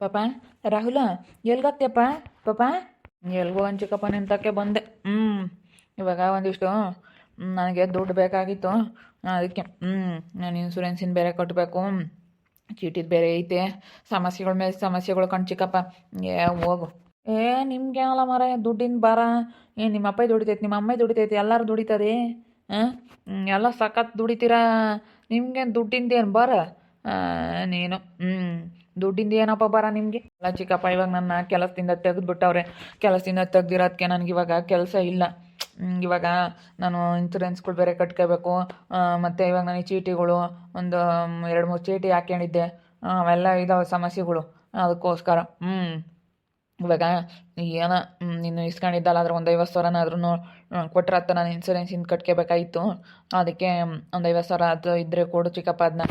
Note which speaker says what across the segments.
Speaker 1: ಪಾಪ ರಾಹುಲ ಎಲ್ಗೋಗ್ತೀಯಪ್ಪ ಪಾಪ ಎಲ್ಗೋ ಅಂಚಿಕಪ್ಪ ನಿಂತಕ್ಕೆ ಬಂದೆ ಹ್ಞೂ ಇವಾಗ ಒಂದಿಷ್ಟು ನನಗೆ ದುಡ್ಡು ಬೇಕಾಗಿತ್ತು ಅದಕ್ಕೆ ಹ್ಞೂ ನಾನು ಇನ್ಸೂರೆನ್ಸಿನ ಬೇರೆ ಕಟ್ಟಬೇಕು ಚೀಟಿದ ಬೇರೆ ಐತೆ ಸಮಸ್ಯೆಗಳ ಮೇಲೆ ಸಮಸ್ಯೆಗಳು ಕಣ್ ಚಿಕ್ಕಪ್ಪ ಏ ಹೋಗು ಏ ನಿಮ್ಗೆ ಅಲ್ಲ ಮರ ದುಡ್ಡಿನ ಬರ ಏ ನಿಮ್ಮ ಅಪ್ಪ ದುಡಿತೈತೆ ನಿಮ್ಮ ಅಮ್ಮ ದುಡಿತೈತೆ ಎಲ್ಲರೂ ದುಡಿತಾರೆ ಹಾಂ ಎಲ್ಲ ಸಖತ್ ದುಡಿತೀರಾ ನಿಮ್ಗೆ ದುಡ್ಡಿಂದೇನು ಬರ ನೀನು ಹ್ಞೂ ದುಡ್ಡಿಂದ ಏನಪ್ಪ ಬರ ನಿಮಗೆ? ಅಲ್ಲ ಚಿಕ್ಕಪ್ಪ ಇವಾಗ ನನ್ನ ಕೆಲಸದಿಂದ ತೆಗೆದ್ಬಿಟ್ಟವ್ರೆ. ಕೆಲಸದಿಂದ ತೆಗ್ದಿರೋದಕ್ಕೆ ನನಗೆ ಇವಾಗ ಕೆಲಸ ಇಲ್ಲ. ಇವಾಗ ನಾನು ಇನ್ಸೂರೆನ್ಸ್ಗಳು ಬೇರೆ ಕಟ್ಕೋಬೇಕು. ಮತ್ತು ಇವಾಗ ನನಗೆ ಚೀಟಿಗಳು ಒಂದು ಎರಡು ಮೂರು ಚೀಟಿ ಹಾಕ್ಕೊಂಡಿದ್ದೆ ಆ, ಅವೆಲ್ಲ ಇದಾವೆ ಸಮಸ್ಯೆಗಳು. ಅದಕ್ಕೋಸ್ಕರ ಹ್ಞೂ ಇವಾಗ ಏನೋ ನೀನು ಇಸ್ಕೊಂಡಿದ್ದಲ್ಲ ಆದ್ರೆ ಒಂದು ಐವತ್ತು ಸಾವಿರನಾದ್ರೂ ಕೊಟ್ರತ್ತ ನಾನು ಇನ್ಸೂರೆನ್ಸಿಂದ ಕಟ್ಕೋಬೇಕಾಗಿತ್ತು ಅದಕ್ಕೆ ಒಂದು ಐವತ್ತು ಸಾವಿರ ಅದು ಇದ್ದರೆ ಕೊಡು ಚಿಕ್ಕಪ್ಪ ಅದನ್ನ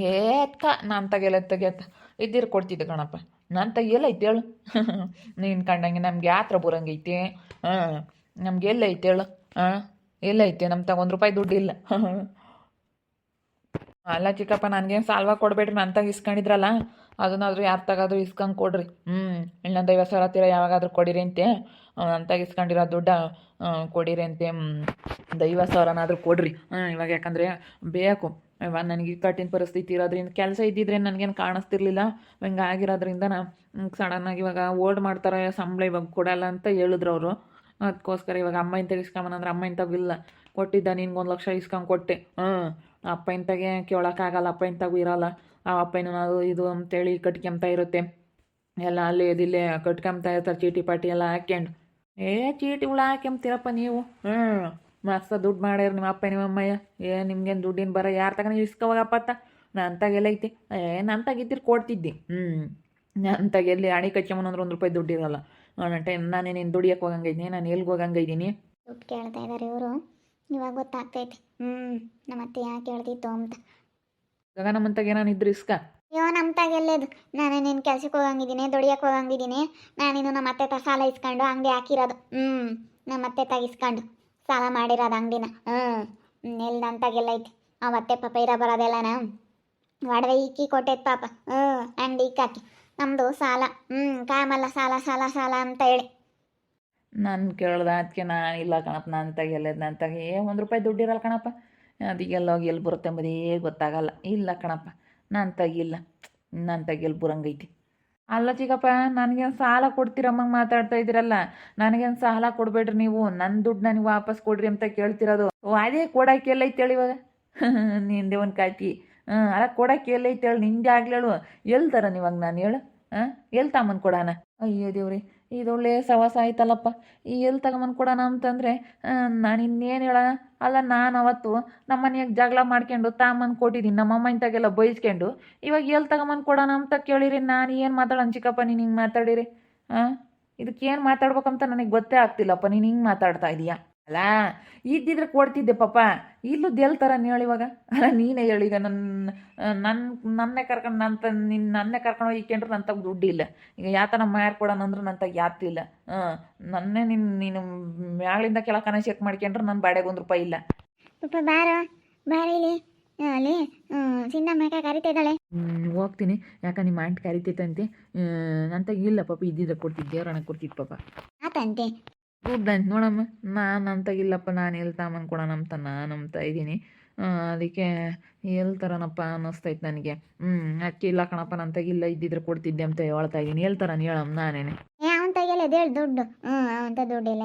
Speaker 1: ಏಕ್ಕ ನಾನು ತೆಗೆಯಲ್ಲ ತೆಗೆಯತ್ತ? ಇದ್ದಿರ ಕೊಡ್ತಿದ್ದೆ ಕಣಪ್ಪ. ನಾನು ತೆಗಿಯಲ್ಲ ಐತೆ ಹೇಳು. ನೀನು ಕಂಡಂಗೆ ನಮ್ಗೆ ಯಾತ್ರ ಬರಂಗೈತೆ? ಹಾಂ, ನಮ್ಗೆ ಎಲ್ಲೈತೆ ಹೇಳು. ಹಾಂ, ಎಲ್ಲೈತೆ? ನಮ್ಮ ತಗ ಒಂದು ರೂಪಾಯಿ ದುಡ್ಡಿಲ್ಲ ಅಲ್ಲ ಚಿಕ್ಕಪ್ಪ, ನನಗೇನು ಸಾಲ್ವ ಕೊಡಬೇಡ್ರಿ ನನ್ನ ತಗ ಇಸ್ಕೊಂಡಿದ್ರಲ್ಲ, ಅದನ್ನಾದರೂ ಯಾರು ತಗಾದ್ರೂ ಇಸ್ಕೊಂಡು ಕೊಡ್ರಿ. ಹ್ಞೂ ಇಲ್ಲೊಂದು ಐವತ್ತು ಸಾವಿರ ಹತ್ತಿರ ಯಾವಾಗಾದ್ರೂ ಕೊಡಿರಿ ಅಂತೆ. ನನ್ನ ತಗ ಇಸ್ಕೊಂಡಿರೋ ದುಡ್ಡ ಕೊಡಿರಿ ಅಂತೆ. ಒಂದು ಐವತ್ತು ಸಾವಿರನಾದ್ರೂ ಕೊಡ್ರಿ. ಹಾಂ, ಇವಾಗ ಯಾಕಂದರೆ ಬೇಕು. ಇವಾಗ ನನಗೆ ಕಠಿಣ ಪರಿಸ್ಥಿತಿ ಇರೋದ್ರಿಂದ ಕೆಲಸ ಇದ್ದಿದ್ರೆ ನನಗೇನು ಕಾಣಿಸ್ತಿರ್ಲಿಲ್ಲ. ಹಿಂಗೆ ಆಗಿರೋದ್ರಿಂದ ನಾ ಸಡನ್ನಾಗಿ ಇವಾಗ ಓಲ್ಡ್ ಮಾಡ್ತಾರೆ, ಸಂಬಳ ಇವಾಗ ಕೊಡಲ್ಲ ಅಂತ ಹೇಳಿದ್ರು ಅವರು. ಅದಕ್ಕೋಸ್ಕರ ಇವಾಗ ಅಮ್ಮ ಇಂತ ಇಸ್ಕೊಂಬಂದ್ರೆ ಅಮ್ಮ ಇಂತಾಗಿಲ್ಲ ಕೊಟ್ಟಿದ್ದ ನಿನ್ಗೆ ಒಂದು ಲಕ್ಷ ಇಸ್ಕೊಂಡು ಕೊಟ್ಟೆ. ಹ್ಞೂ ಅಪ್ಪ ಇಂತಾಗೆ ಕೇಳೋಕ್ಕಾಗಲ್ಲ ಅಪ್ಪ ಇಂತಾಗೂ ಇರೋಲ್ಲ. ಆ ಅಪ್ಪನೂ ಅದು ಇದು ಅಂತೇಳಿ ಕಟ್ಕೊಂತ ಇರುತ್ತೆ. ಎಲ್ಲ ಅಲ್ಲಿ ಇದಿಲ್ಲೇ ಕಟ್ಕೊಂತ ಇರ್ತಾರೆ, ಚೀಟಿ ಪಾಟಿ ಎಲ್ಲ ಹಾಕ್ಯಂಡು. ಏ ಚೀಟಿಗಳು ಹಾಕ್ಯಂಬ್ತೀರಪ್ಪ ನೀವು. ಹ್ಞೂ ಮಸ್ತ ದುಡ್ಡು ಮಾಡ್ಯಾರ ನಿಮ್ಮ ಅಪ್ಪ ನಿಮ್ಮ ಅಮ್ಮಯ್ಯ. ಏ ನಿಮ್ಗೇನು ದುಡ್ಡಿನ ಬರ ಯಾರು ತಗೊಂಡು ನೀವು ಇಸ್ಕೋವಾಗಪ್ಪತ್ತ ನಾನು ತಗೆಲ್ಲ ಐತಿ. ಏ ನಾನು ತಗಿದ್ದಿರ್ ಕೊಡ್ತಿದ್ದೆ. ಹ್ಞೂ ನಾನು ತಗೆಲ್ಲಿ ಅಣಿ ಕಚ್ಕೊಂಬಂದ್ರೆ ಒಂದು ರೂಪಾಯಿ ದುಡ್ಡು ಇರಲ್ಲ. ನಾನು ನಾನೇ ನೀನು ದುಡಿಯಕ್ಕೆ ಹೋಗಂಗಿದ್ದೀನಿ ನಾನು ಎಲ್ಲಿಗೆ ಹೋಗಂಗಿದ್ದೀನಿ
Speaker 2: ದುಡ್ಡು ಕೇಳ್ತಾ ಇದ್ದಾರೆ ಇವರು. ಇವಾಗ ಗೊತ್ತಾಗ್ತೈತಿ. ಹ್ಞೂ ನಮ್ಮ ಅತ್ತೆ ಯಾಕೆ ಹೇಳ್ತಿತ್ತು ಅಂತ.
Speaker 1: ಇವಾಗ ನಮ್ಮಂತಾಗ ಏನಾನು ಇದ್ರು ಇಸ್ಕ?
Speaker 2: ಅಯ್ಯೋ ನಮ್ಮ ತಾಗೆಲ್ಲೇದು ನಾನು ನಿನ್ನ ಕೆಲ್ಸಕ್ಕೆ ಹೋಗಂಗಿದ್ದೀನಿ ದುಡಿಯಕ್ಕೆ ಹೋಗಂಗಿದ್ದೀನಿ ನಾನಿನ್ನು ನಮ್ಮ ಅತ್ತೆ ತ ಸಾಲ ಇಸ್ಕೊಂಡು ಅಂಗಡಿ ಹಾಕಿರೋದು. ಹ್ಞೂ ನಮ್ಮ ಅತ್ತೆ ತಗಿಸ್ಕೊಂಡು ಸಾಲ ಮಾಡಿರೋದು ಅಂಗಡಿನ. ಹ್ಞೂ ಎಲ್ಲಿ ನನ್ನ ತಾಗೆಲ್ಲ ಐತಿ. ಅವತ್ತೆ ಪಾಪ ಇರೋ ಬರೋದೆಲ್ಲನ? ಒಡವೆ ಇಕ್ಕಿ ಕೊಟ್ಟೈತೆ ಪಾಪ. ಹ್ಞೂ ಅಂಗಡಿ ಇಕ್ಕಾಕಿ ನಮ್ಮದು ಸಾಲ. ಹ್ಞೂ ಕಾಮಲ್ಲ ಸಾಲ ಸಾಲ ಸಾಲ ಅಂತ ಹೇಳಿ.
Speaker 1: ನಾನು ಕೇಳ್ದ ಅದಕ್ಕೆ ನಾನು ಇಲ್ಲ ಕಣಪ್ಪ ನನ್ನ ತೆಗಿಯಲ್ಲ ನಾನು ತೆಗಿ ಏ ಒಂದು ರೂಪಾಯಿ ದುಡ್ಡಿರಲ್ಲ ಕಣಪ್ಪ. ಅದಿಗೆಲ್ಲ ಹೋಗಿ ಎಲ್ಲಿ ಬರುತ್ತೆ ಎಂಬುದೇ ಗೊತ್ತಾಗಲ್ಲ. ಇಲ್ಲ ಕಣಪ್ಪ, ನಾನು ತೆಗಿಲ್ಲ ನನ್ನ ತೆಗಿಯಲ್ಲ ಬರಂಗೈತಿ ಅಲ್ಲ ಚಿಕ್ಕಪ್ಪ, ನನಗೇನು ಸಾಲ ಕೊಡ್ತೀರಮ್ಮಂಗೆ ಮಾತಾಡ್ತಾ ಇದ್ದೀರಲ್ಲ. ನನಗೇನು ಸಾಲ ಕೊಡಬೇಡ್ರಿ ನೀವು. ನನ್ನ ದುಡ್ಡು ನನಗೆ ವಾಪಸ್ ಕೊಡ್ರಿ ಅಂತ ಕೇಳ್ತಿರೋದು. ಓ, ಅದೇ ಕೊಡಾಕೆ ಎಲ್ಲ ಐತೆ ಹೇಳಿ ಇವಾಗ. ನಿಂದೆ ಒಂದು ಕಾಯ್ತಿ ಹಾಂ ಅಲ್ಲ ಕೊಡಕ್ಕೆ ಎಲ್ಲೈತೆ ಹೇಳಿ. ನಿಂದೆ ಆಗ್ಲೇಳು ಎಲ್ಲಿ ತರ ಇವಾಗ ನಾನು ಹೇಳು? ಹಾಂ? ಎಲ್ಲಿ ತಮ್ಮನ್ ಕೊಡೋಣ? ಅಯ್ಯೋ ದೇವ್ರಿ ಇದೊಳ್ಳೆ ಸವಾಸ ಆಯ್ತಲ್ಲಪ್ಪ. ಈ ಎಲ್ಲಿ ತಗೊಂಬಂದು ಕೊಡೋಣ ಅಂತಂದರೆ ನಾನು ಇನ್ನೇನು ಹೇಳೋಣ? ಅಲ್ಲ, ನಾನು ಅವತ್ತು ನಮ್ಮ ಮನೆಯಾಗ ಜಗಳ ಮಾಡ್ಕೊಂಡು ತಾಮಂದು ಕೊಟ್ಟಿದ್ದೀನಿ ನಮ್ಮ ಅಮ್ಮ ಇಂತಾಗೆಲ್ಲ ಬೈಸ್ಕೊಂಡು, ಇವಾಗ ಎಲ್ಲಿ ತಗೊಂಬಂದು ಕೊಡೋಣ ಅಂತ ಕೇಳಿರಿ, ನಾನು ಏನು ಮಾತಾಡೋಣ ಚಿಕ್ಕಪ್ಪ, ನೀನು ಹಿಂಗೆ ಮಾತಾಡಿರಿ? ಹಾಂ ಇದಕ್ಕೆ ಏನು ಮಾತಾಡ್ಬೇಕಂತ ನನಗೆ ಗೊತ್ತೇ ಆಗ್ತಿಲ್ಲಪ್ಪ, ನೀನು ಹಿಂಗೆ ಮಾತಾಡ್ತಾ ಇದೀಯಾ? ಅಲ್ಲ ಇದ್ದಿದ್ರೆ ಕೊಡ್ತಿದ್ದೆ ಪಾಪ. ಇಲ್ಲೂ ತರ ಹೇಳು ಹೇಳಿ ಇವಾಗ? ಅಲ್ಲ ನೀನೇ ಹೇಳಿ ಈಗ ನನ್ನ ನನ್ನ ನನ್ನೇ ಕರ್ಕೊಂಡು ನನ್ನ ತ ನಿನ್ನ ನನ್ನೇ ಕರ್ಕೊಂಡು ಹೋಗಿ ಇಕ್ಕೊಂಡ್ರೆ ನನ್ನ ತಗ ದುಡ್ಡು ಇಲ್ಲ ಈಗ ಯಾತನ ಮಾಡ್ಕೊಡೋಣ ಕೊಡೋಣ ಅಂದ್ರೆ ನನ್ನ ತಗ ಯಾತಿಲ್ಲ ಹಾಂ ನನ್ನೇ ನಿನ್ನ ನೀನು ಮ್ಯಾಳಿಂದ ಕೆಳಕನ ಚೆಕ್ ಮಾಡ್ಕೊಂಡ್ರೆ ನನ್ನ ಬಾಡೆಗೆ ಒಂದು ರೂಪಾಯಿ ಇಲ್ಲ.
Speaker 2: ಪಾಪ ಬಾರೋ ಬಾರ ಇಲ್ಲಿ. ಅಲ್ಲಿ ಕರಿತಾ ಇದ್ದಾಳೆ?
Speaker 1: ಹೋಗ್ತೀನಿ. ಯಾಕೆ ನಿಮ್ಮ ಆಂಟ್ ಕರಿತೈತಂತೆ? ನನ್ನ ತಗ ಇಲ್ಲ ಪಾಪ ಇದ್ದಿದ್ರೆ ಕೊಡ್ತಿದ್ದೆ ದೇವ್ರಣ್ಣ ಕೊಡ್ತಿದ್ದು ಪಾಪ.
Speaker 2: ಆತಂತೆ.
Speaker 1: ದುಡ್ಡು ನೋಡಮ್ಮ, ನಾನು ಇಲ್ಲಪ್ಪ, ನಾನು ಎಲ್ಲಿ ಕೂಡ ಅಂತ ನಾನು ನಂಬ್ತಾ ಇದ್ದೀನಿ ಅದಕ್ಕೆ ಎಲ್ಲಿ ತರನಪ್ಪ ಅನ್ನಿಸ್ತೈತೆ ನನಗೆ. ಹ್ಞೂ ಅಕ್ಕಿ ಇಲ್ಲ ಕಣಪ್ಪ ನನ್ನ ತಗಿಲ್ಲ ಇದ್ದಿದ್ರೆ ಕೊಡ್ತಿದ್ದೆ ಅಂತ ಹೇಳ್ತಾ ಇದ್ದೀನಿ ಹೇಳ್ತಾರ ಹೇಳಮ್ಮ ನಾನೇನೆ.
Speaker 2: ಏ ಹೇಳಿ, ದುಡ್ಡು. ಹ್ಞೂ ಅಂತ ದುಡ್ಡಿಲ್ಲ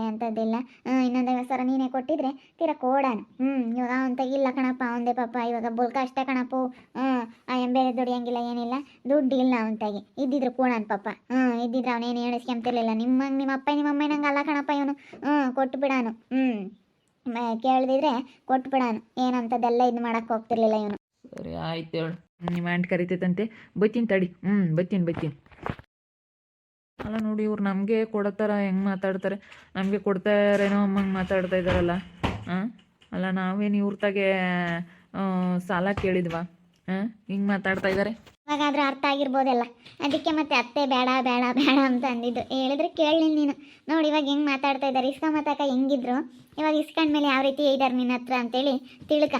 Speaker 2: ಹ್ಞೂ, ಇನ್ನೊಂದು ಐವತ್ತು ನೀನೇ ಕೊಟ್ಟಿದ್ರೆ ತೀರಾ ಕೋಡಾನ ಹ್ಞೂ, ಇವಾಗ ಅವಂತ ಇಲ್ಲ ಕಣಪ್ಪ ಅವಂದೇ ಪಾಪ, ಇವಾಗ ಬುಲ್ಕ ಅಷ್ಟೇ ಕಣಪ್ಪು. ಹ್ಞೂ, ಆ ಎಂಬೇರೆ ದುಡಿಯಂಗಿಲ್ಲ, ಏನಿಲ್ಲ. ದುಡ್ಡು ಇಲ್ಲ ಅವಂತಾಗಿ ಇದ್ದಿದ್ರು ಇದ್ದಿದ್ರೆ ಕೋಡಾನ ಪಾಪ. ಹ್ಞೂ, ಇದ್ದಿದ್ರೆ ಅವನೇನು ಹೇಳಿಸ್ಕೊಂತಿರ್ಲಿಲ್ಲ ನಿಮ್ಮ ನಿಮ್ಮ ಅಪ್ಪ ನಿಮ್ಮ ಅಮ್ಮ ನಂಗೆ ಅಲ್ಲ ಕಣಪ್ಪ ಇವನು. ಹ್ಞೂ, ಕೊಟ್ಟು ಬಿಡಾನು. ಹ್ಞೂ ಕೇಳಿದಿದ್ರೆ ಕೊಟ್ಟು ಬಿಡಾನು. ಏನಂತದೆಲ್ಲ ಇದು ಮಾಡಕ್ಕೆ ಹೋಗ್ತಿರ್ಲಿಲ್ಲ ಇವನು.
Speaker 1: ಸರಿ, ಆಯ್ತು ಹೇಳು. ನಿಮ್ಮ ಆಂಟ್ ಕರಿತೈತಂತೆ. ಬತ್ತೀನಿ ತಡಿ. ಹ್ಞೂ ಬತ್ತೀನಿ ಬತ್ತೀನಿ ಅಲ್ಲ ನೋಡಿ, ಇವ್ರು ನಮಗೆ ಕೊಡೋ ಥರ ಹೆಂಗೆ ಮಾತಾಡ್ತಾರೆ? ನಮಗೆ ಕೊಡ್ತಾರೇನೋ ಅಮ್ಮಂಗೆ ಮಾತಾಡ್ತಾ ಇದ್ದಾರಲ್ಲ. ಅಲ್ಲ, ನಾವೇನು ಇವ್ರತಾಗೆ ಸಾಲ ಕೇಳಿದ್ವಾ? ಹಾಂ ಹಿಂಗೆ ಮಾತಾಡ್ತಾ ಇದ್ದಾರೆ
Speaker 2: ಇವಾಗಾದ್ರೂ ಅರ್ಥ ಆಗಿರ್ಬೋದಲ್ಲ. ಅದಕ್ಕೆ ಮತ್ತೆ ಅತ್ತೆ ಬೇಡ ಬೇಡ ಬೇಡ ಅಂತ ಅಂದಿದ್ದು. ಹೇಳಿದ್ರೆ ಕೇಳಿ ನೀನು. ನೋಡಿ, ಇವಾಗ ಹೆಂಗೆ ಮಾತಾಡ್ತಾ ಇದ್ದಾರೆ ಇಸ್ಕೊಂಬತ್ತಾಕ ಹೆಂಗಿದ್ರು? ಇವಾಗ ಇಸ್ಕೊಂಡ್ಮೇಲೆ ಯಾವ ರೀತಿ ಇದ್ದಾರೆ ನಿನ್ನ ಹತ್ರ ಅಂತೇಳಿ ತಿಳ್ಕ.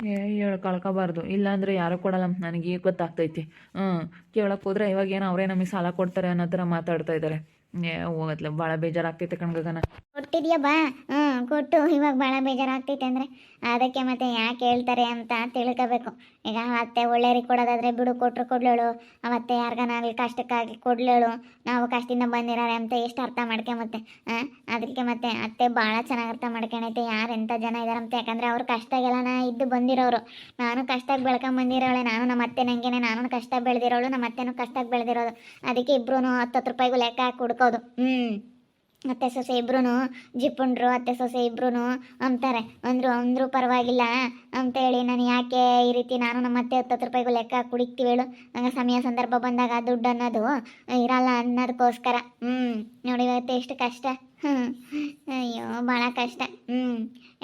Speaker 1: ಏ ಹೇಳಿ ಕಳ್ಕೋಬಾರ್ದು ಇಲ್ಲಾಂದರೆ ಯಾರು ಕೊಡಲ್ಲ. ನನಗೆ ಈಗ ಗೊತ್ತಾಗ್ತೈತಿ. ಹ್ಞೂ ಕೇಳಕ್ಕೆ ಹೋದ್ರೆ ಇವಾಗ ಏನೋ ಅವರೇ ನಮಗೆ ಸಾಲ ಕೊಡ್ತಾರೆ ಅನ್ನೋ ಥರ ಮಾತಾಡ್ತಾ ಇದ್ದಾರೆ ಏ, ಹೋಗತ್ಲ ಭಾಳ ಬೇಜಾರಾಗ್ತೈತೆ ಕಣ್ಗಗನ
Speaker 2: ಕೊಟ್ಟಿದ್ಯಾ ಬಾ. ಹ್ಞೂ ಕೊಟ್ಟು. ಇವಾಗ ಭಾಳ ಬೇಜಾರಾಗ್ತೈತೆ ಅಂದರೆ ಅದಕ್ಕೆ ಮತ್ತೆ ಯಾಕೆ ಹೇಳ್ತಾರೆ ಅಂತ ತಿಳ್ಕೋಬೇಕು. ಈಗ ಅತ್ತೆ ಒಳ್ಳೆಯವ್ರಿಗೆ ಕೊಡೋದಾದರೆ ಬಿಡು ಕೊಟ್ಟರು ಕೊಡ್ಲೇಳು. ಅವತ್ತೆ ಯಾರಿಗಾನಾಗಲಿ ಕಷ್ಟಕ್ಕಾಗಿ ಕೊಡ್ಲೇಳು. ನಾವು ಕಷ್ಟದಿಂದ ಬಂದಿರಾರೆ ಅಂತ ಎಷ್ಟು ಅರ್ಥ ಮಾಡ್ಕೊಂಬತ್ತೆ ಹಾಂ ಅದಕ್ಕೆ ಮತ್ತೆ ಅತ್ತೆ ಭಾಳ ಚೆನ್ನಾಗಿ ಅರ್ಥ ಮಾಡ್ಕೊಂಡೈತೆ ಯಾರು ಎಂಥ ಜನ ಇದಾರಂತ ಯಾಕಂದರೆ ಅವ್ರು ನಾ ಇದ್ದು ಬಂದಿರೋರು. ನಾನು ಕಷ್ಟಕ್ಕೆ ಬೆಳ್ಕೊಂಡು ಬಂದಿರೋಳೆ. ನಾನು ನಮ್ಮ ಅತ್ತೆ ನಂಗೆನೆ, ನಾನು ಕಷ್ಟ ಬೆಳೆದಿರೋಳು. ನಮ್ಮ ಅತ್ತೆನೂ ಕಷ್ಟಕ್ಕೆ ಬೆಳೆದಿರೋದು. ಅದಕ್ಕೆ ಇಬ್ಬರೂ ಹತ್ತು ಹತ್ತು ರೂಪಾಯಿಗೂ ಲೆಕ್ಕ ಹಾಕಿ ಹುಡ್ಕೋದು. ಹ್ಞೂ ಅತ್ತೆ ಸೊಸೆ ಇಬ್ರು ಜಿಪ್ಪುಂಡ್ರು ಅತ್ತೆ ಸೊಸೆ ಇಬ್ರು ಅಂತಾರೆ ಅಂದ್ರು ಅಂದ್ರು ಪರವಾಗಿಲ್ಲ ಅಂತೇಳಿ ನಾನು ಯಾಕೆ ಈ ರೀತಿ ನಾನು ನಮ್ಮ ಅತ್ತೆ ಹತ್ತು ರೂಪಾಯಿಗೂ ಲೆಕ್ಕ ಕುಡಿತೀವಿ ಹೇಳು. ನಂಗೆ ಸಮಯ ಸಂದರ್ಭ ಬಂದಾಗ ದುಡ್ಡು ಅನ್ನೋದು ಇರಲ್ಲ ಅನ್ನೋದಕ್ಕೋಸ್ಕರ ಹ್ಞೂ ನೋಡಿ ಇವತ್ತು ಎಷ್ಟು ಕಷ್ಟ. ಅಯ್ಯೋ ಭಾಳ ಕಷ್ಟ. ಹ್ಞೂ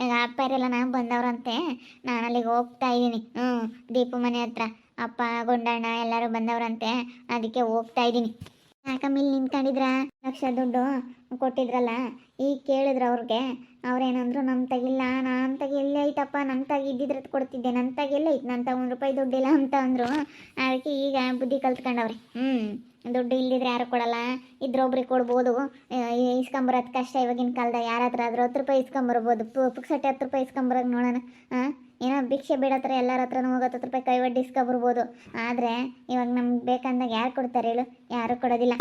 Speaker 2: ಈಗ ಅಪ್ಪರೆಲ್ಲ ನಾನು ಬಂದವ್ರಂತೆ. ನಾನು ಅಲ್ಲಿಗೆ ಹೋಗ್ತಾ ಇದ್ದೀನಿ. ಹ್ಞೂ ದೀಪು ಮನೆ ಹತ್ರ. ಅಪ್ಪ, ಗುಂಡಣ್ಣ ಎಲ್ಲರೂ ಬಂದವ್ರಂತೆ. ಅದಕ್ಕೆ ಹೋಗ್ತಾ ಇದ್ದೀನಿ. ಯಾಕಮ್ಮ ಇಲ್ಲಿ ನಿಂತ್ಕೊಂಡಿದ್ರ ಲಕ್ಷ ದುಡ್ಡು ಕೊಟ್ಟಿದ್ರಲ್ಲ ಈಗ ಕೇಳಿದ್ರು ಅವ್ರಿಗೆ. ಅವ್ರೇನಂದ್ರು ನಮ್ಮ ತಗಿಲ್ಲ, ನಾನು ತಗಿ ಎಲ್ಲೇ ಐತಪ್ಪ ನನ್ನ ತಗಿ ಇದ್ದಿದ್ರೆ ಕೊಡ್ತಿದ್ದೆ ನನ್ನ ತಗಿ ಎಲ್ಲ ಐತೆ ನನ್ನ ತಗ ಒಂದು ರೂಪಾಯಿ ದುಡ್ಡಿಲ್ಲ ಅಂತ ಅಂದರು. ಅದಕ್ಕೆ ಈಗ ಬುದ್ಧಿ ಕಲ್ತ್ಕೊಂಡವ್ರಿ. ಹ್ಞೂ ದುಡ್ಡು ಇಲ್ದಿದ್ರೆ ಯಾರು ಕೊಡಲ್ಲ. ಇದ್ರೊಬ್ರಿಗೆ ಕೊಡ್ಬೋದು. ಇಸ್ಕೊಂಬರೋದು ಕಷ್ಟ ಇವಾಗಿನ ಕಾಲದ ಯಾರ ಹತ್ರ ಆದರೂ ಹತ್ತು ರೂಪಾಯಿ ಇಸ್ಕೊಂಬರ್ಬೋದು. ಪುಕ್ಸಟ್ಟೆ ಹತ್ತು ರೂಪಾಯಿ ಇಸ್ಕೊಂಬರೋದು ನೋಡೋಣ. ಹಾಂ ಏನೋ ಭಿಕ್ಷೆ ಬೇಡತ್ರ ಎಲ್ಲರ ಹತ್ರನೂ ಹೋಗಿ ಹತ್ತು ರೂಪಾಯಿ ಕೈ ಒಡ್ಡಿ ಇಸ್ಕೊಬರ್ಬೋದು. ಆದರೆ, ಇವಾಗ ನಮ್ಗೆ ಬೇಕಂದಾಗ ಯಾರು ಕೊಡ್ತಾರೆ ಹೇಳು? ಯಾರು ಕೊಡೋದಿಲ್ಲ.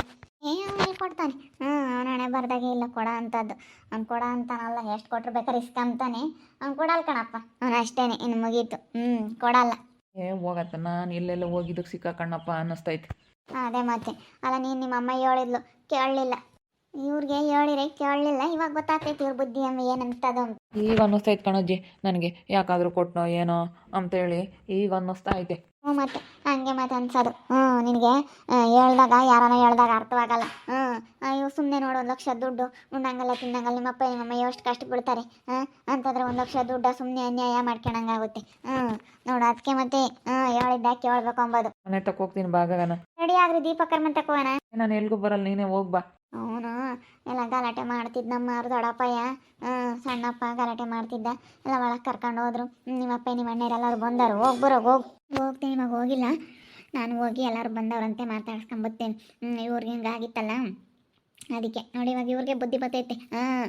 Speaker 2: ಏ ಅವ್ನು ಕೊಡ್ತಾನೆ. ಹ್ಞೂ ಅವನ ಹಣೆ ಬರ್ದಾಗೆ ಇಲ್ಲ ಕೊಡ ಅಂಥದ್ದು ಅವ್ನು ಕೊಡ ಅಂತಾನಲ್ಲ ಎಷ್ಟು ಕೊಟ್ರು ಬೇಕಾದ್ರೆ ಇಸ್ಕೊಂತಾನೆ ಅವ್ನು ಕೊಡಲ್ಲ ಕಣಪ್ಪ. ಅವ್ನು ಅಷ್ಟೇನೆ ಇನ್ನು ಮುಗೀತು. ಹ್ಞೂ ಕೊಡಲ್ಲ.
Speaker 1: ಏ ಹೋಗತ್ತ ನಾನು ಎಲ್ಲೆಲ್ಲ ಹೋಗಿದ್ದಕ್ಕೆ ಸಿಕ್ಕಾಕಣ್ಣಪ್ಪ ಅನ್ನಿಸ್ತೈತೆ.
Speaker 2: ಅದೇ ಮತ್ತೆ. ಅಲ್ಲ ನೀನು ನಿಮ್ಮ ಅಮ್ಮ ಹೇಳಿದ್ಲು ಕೇಳಲಿಲ್ಲ. ಇವ್ರಿಗೆ ಹೇಳಿರಿ ಕೇಳಲಿಲ್ಲ. ಇವಾಗ ಗೊತ್ತಾಗ್ತೈತಿ ಇವ್ರ ಬುದ್ಧಿ ಅಮ್ಮ ಏನಂತದ ಅಂತ.
Speaker 1: ಈಗ ಅನ್ನಿಸ್ತೈತೆ ಕಣಜ್ಜಿ ನನಗೆ ಯಾಕಾದರೂ ಕೊಟ್ನೋ ಏನೋ ಅಂತೇಳಿ ಈಗ ಅನ್ನಿಸ್ತಾ ಐತೆ.
Speaker 2: ಹ್ಞೂ ಮತ್ತೆ ಹಂಗೆ ಮತ್ತೆ ಅನ್ಸೋದು. ಹ್ಞೂ ನಿನಗೆ ಹೇಳ್ದಾಗ ಯಾರನ್ನ ಹೇಳ್ದಾಗ ಅರ್ಥವಾಗಲ್ಲ. ಹ್ಞೂ ಅಯ್ಯೋ ಸುಮ್ಮನೆ ನೋಡು ಒಂದು ಲಕ್ಷ ದುಡ್ಡು ಉಣ್ಣಂಗಲ್ಲ ತಿನ್ನಂಗಲ್ಲ ನಿಮ್ಮಪ್ಪ ನಿಮ್ಮಮ್ಮ ಎಷ್ಟು ಕಷ್ಟ ಬಿಡ್ತಾರೆ ಹಾಂ? ಅಂತಂದ್ರೆ ಒಂದು ಲಕ್ಷ ದುಡ್ಡು ಸುಮ್ಮನೆ ಅನ್ಯಾಯ ಮಾಡ್ಕೊಳಂಗಾಗುತ್ತೆ ಹ್ಞೂ ನೋಡು ಅದಕ್ಕೆ ಮತ್ತೆ ಹ್ಞೂ ಹೇಳಿದ್ದ ಕೇಳ್ಬೇಕು ಅಂಬೋದು.
Speaker 1: ಮನೆ ತಕ್ಕ ಹೋಗ್ತೀನಿ ಭಾಗಗನ
Speaker 2: ರೆಡಿ ಆಗ್ರಿ ದೀಪಕರ್ ಮತ್ತೆ ಹೋಗೋಣ.
Speaker 1: ನಾನು ಎಲ್ಗೂ ಬರಲ್ಲ ನೀನೇ ಹೋಗ್ಬಾ
Speaker 2: ಅವನು ಎಲ್ಲ ಗಲಾಟೆ ಮಾಡ್ತಿದ್ ನಮ್ಮ ಅವ್ರ ದೊಡ್ಡಪ್ಪಯ್ಯ ಹ್ಞೂ ಸಣ್ಣಪ್ಪ ಗಲಾಟೆ ಮಾಡ್ತಿದ್ದ. ಎಲ್ಲ ಒಳಗೆ ಕರ್ಕೊಂಡು ಹೋದ್ರು. ನಿಮ್ಮಪ್ಪ ನಿಮ್ಮ ಅಣ್ಣರೆಲ್ಲರೂ ಬಂದರು. ಹೋಗಿ ಬರೋ, ಹೋಗಿ. ಹೋಗ್ತೀನಿ, ಇವಾಗ ಹೋಗಿಲ್ಲ. ನಾನು ಹೋಗಿ ಎಲ್ಲರೂ ಬಂದವರಂತೆ ಮಾತಾಡ್ಸ್ಕೊಂಬತ್ತೇನೆ. ಇವ್ರಿಗೆ ಹಿಂಗಾಗಿತ್ತಲ್ಲ ಅದಕ್ಕೆ. ನೋಡಿ, ಇವಾಗ ಇವ್ರಿಗೆ ಬುದ್ಧಿ ಬರ್ತೈತೆ. ಹಾಂ,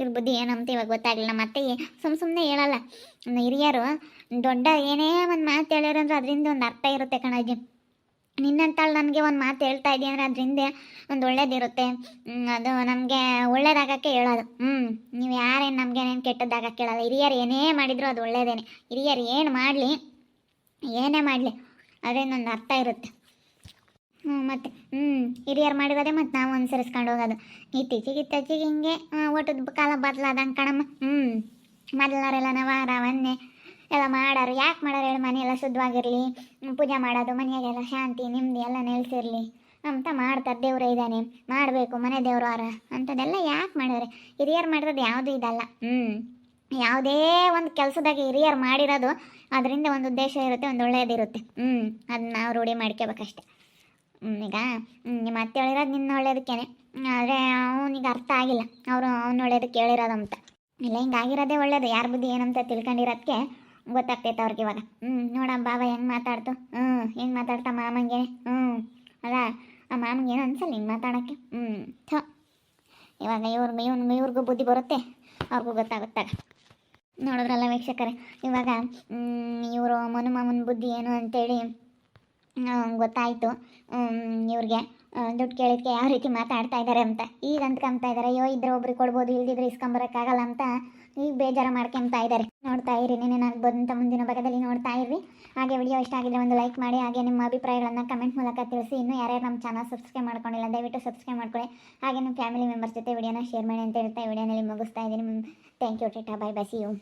Speaker 2: ಇವ್ರ ಬುದ್ಧಿ ಏನಂತ ಇವಾಗ ಗೊತ್ತಾಗಲಿಲ್ಲ. ಮತ್ತೆ ಸುಮ್ಮ ಸುಮ್ಮನೆ ಹೇಳಲ್ಲ. ಹಿರಿಯರು, ದೊಡ್ಡ ಏನೇ ಒಂದು ಮಾತು ಹೇಳ್ಯಾರಂದ್ರೆ ಅದರಿಂದ ಒಂದು ಅರ್ಥ ಇರುತ್ತೆ ಕಣಜ್ಜಿ. ನಿನ್ನಂತಾಳು ನನಗೆ ಒಂದು ಮಾತು ಹೇಳ್ತಾ ಇದೆಯಾ? ಅಂದರೆ ಅದರಿಂದ ಒಂದು ಒಳ್ಳೇದಿರುತ್ತೆ. ಅದು ನಮಗೆ ಒಳ್ಳೇದಾಗಕ್ಕೆ ಹೇಳೋದು. ಹ್ಞೂ ನೀವು ಯಾರೇನು ನಮಗೇನೇನು ಕೆಟ್ಟದ್ದಾಗಕ್ಕೆ ಹೇಳೋದು ಹಿರಿಯರು ಏನೇ ಮಾಡಿದ್ರು ಅದು ಒಳ್ಳೇದೇನೆ. ಹಿರಿಯರು ಏನು ಮಾಡಲಿ, ಏನೇ ಮಾಡಲಿ ನನ್ನ ಅರ್ಥ ಇರುತ್ತೆ. ಹ್ಞೂ ಮತ್ತು ಹ್ಞೂ ಹಿರಿಯರು ಮಾಡಿರೋದೇ ಮತ್ತು ನಾವು ಅನುಸರಿಸ್ಕೊಂಡು ಹೋಗೋದು. ಇತ್ತೀಚೆಗೆ ಇತ್ತೀಚೆಗೆ ಹಿಂಗೆ ಒಟ್ಟದ ಕಾಲ ಬದಲಾದಂಗೆ ಕಣಮ್ಮ. ಹ್ಞೂ ಮೊದಲವರೆಲ್ಲ ನವಾರ ಒಂದೇ ಎಲ್ಲ ಮಾಡಾರು. ಯಾಕೆ ಮಾಡೋರು ಹೇಳಿ ಮನೆ ಎಲ್ಲ ಶುದ್ಧವಾಗಿರಲಿ. ಪೂಜೆ ಮಾಡೋದು ಮನೆಯಾಗೆಲ್ಲ ಶಾಂತಿ ನೆಮ್ಮದಿ ಎಲ್ಲ ನೆಲೆಸಿರಲಿ. ಅಂತ ಮಾಡ್ತಾರೆ. ದೇವ್ರ ಇದ್ದಾನೆ. ಮಾಡಬೇಕು ಮನೆ ದೇವ್ರು ವಾರ ಅಂಥದ್ದೆಲ್ಲ ಯಾಕೆ ಮಾಡ್ಯಾರೆ? ಹಿರಿಯರು ಮಾಡಿರೋದು ಯಾವುದೂ ಇದಲ್ಲ. ಹ್ಞೂ ಯಾವುದೇ ಒಂದು ಕೆಲಸದಾಗ ಹಿರಿಯರು ಮಾಡಿರೋದು ಅದರಿಂದ ಒಂದು ಉದ್ದೇಶ ಇರುತ್ತೆ ಒಂದು ಒಳ್ಳೆಯದಿರುತ್ತೆ ಹ್ಞೂ ಅದನ್ನ ನಾವು ರೂಢಿ ಮಾಡ್ಕೋಬೇಕಷ್ಟೆ. ಈಗ ನಿಮ್ಮ ಅತ್ತೆ ಹೇಳಿರೋದು ನಿನ್ನ ಒಳ್ಳೇದಕ್ಕೇನೆ. ಆದರೆ ಅವನಿಗೆ ಅರ್ಥ ಆಗಿಲ್ಲ. ಅವರು ಅವ್ನ ಒಳ್ಳೇದಕ್ಕೆ ಹೇಳಿರೋದು ಅಂತ ಇಲ್ಲ ಹಿಂಗಾಗಿರೋದೇ ಒಳ್ಳೇದು. ಯಾರ ಬುದ್ಧಿ ಏನಂತ ತಿಳ್ಕೊಂಡಿರೋದಕ್ಕೆ ಗೊತ್ತಾಗ್ತೈತೆ ಅವ್ರಿಗೆ ಇವಾಗ. ಹ್ಞೂ ನೋಡಮ್ಮ ಬಾಬಾ ಹೆಂಗೆ ಮಾತಾಡ್ತು ಹ್ಞೂ ಹೆಂಗೆ ಮಾತಾಡ್ತಾ ಮಾಮಂಗೆ? ಹ್ಞೂ ಅಲ್ಲ, ಆ ಮಾಮಂಗೆ ಏನು ಅನ್ಸಲ್ಲ ಹಿಂಗೆ ಮಾತಾಡೋಕ್ಕೆ? ಹ್ಞೂ ಥೋ. ಇವಾಗ ಇವ್ರ, ಇವನ್, ಇವ್ರಿಗೂ ಬುದ್ಧಿ ಬರುತ್ತೆ, ಅವ್ರಿಗೂ ಗೊತ್ತಾಗುತ್ತಾಗ. ನೋಡಿದ್ರಲ್ಲ ವೀಕ್ಷಕರೇ, ಇವಾಗ ಇವರು ಮನು ಮಾಮನ ಬುದ್ಧಿ ಏನು ಅಂತೇಳಿ ಗೊತ್ತಾಯಿತು. ಇವ್ರಿಗೆ ದುಡ್ಡು ಕೇಳಿದ್ಕೆ ಯಾವ ರೀತಿ ಮಾತಾಡ್ತಾ ಇದ್ದಾರೆ ಅಂತ. ಈಗ ಅಂದ್ಕೊಂತಾ ಇದ್ದಾರೆ ಅಯ್ಯೋ, ಇದ್ರೆ ಒಬ್ರಿಗೆ ಕೊಡ್ಬೋದು, ಇಲ್ದಿದ್ರೆ ಇಸ್ಕೊಂಬರಕ್ಕಾಗಲ್ಲ ಅಂತ ಈಗ ಬೇಜಾರು ಮಾಡ್ಕೊಂತ ಇದ್ದಾರೆ. ನೋಡ್ತಾ ಇರಿ ನೀನು ನಾನು ಬಂದಂಥ ಮುಂದಿನ ಭಾಗದಲ್ಲಿ ನೋಡ್ತಾ ಇರಿ ಹಾಗೆ ವಿಡಿಯೋ ಇಷ್ಟ ಆಗಿದ್ರೆ ಒಂದು ಲೈಕ್ ಮಾಡಿ, ಹಾಗೆ ನಿಮ್ಮ ಅಭಿಪ್ರಾಯಗಳನ್ನು ಕಮೆಂಟ್ ಮೂಲಕ ತಿಳಿಸಿ. ಇನ್ನೂ ಯಾರ್ಯಾರು ನಮ್ಮ ಚಾನಲ್ ಸಬ್ಸ್ಕ್ರೈಬ್ ಮಾಡ್ಕೊಂಡಿಲ್ಲ, ದಯವಿಟ್ಟು ಸಬ್ಸ್ಕ್ರೈಬ್ ಮಾಡ್ಕೊಳ್ಳಿ. ಹಾಗೆ ನಿಮ್ಮ ಫ್ಯಾಮಿಲಿ ಮೆಂಬರ್ಸ್ ಜೊತೆ ವಿಡಿಯೋನ ಶೇರ್ ಮಾಡಿ ಅಂತ ಹೇಳ್ತಾ ವಿಡಿಯೋನಲ್ಲಿ ಮುಗಿಸ್ತಾ ಇದ್ದೀನಿ. Thank you tata bye bye see you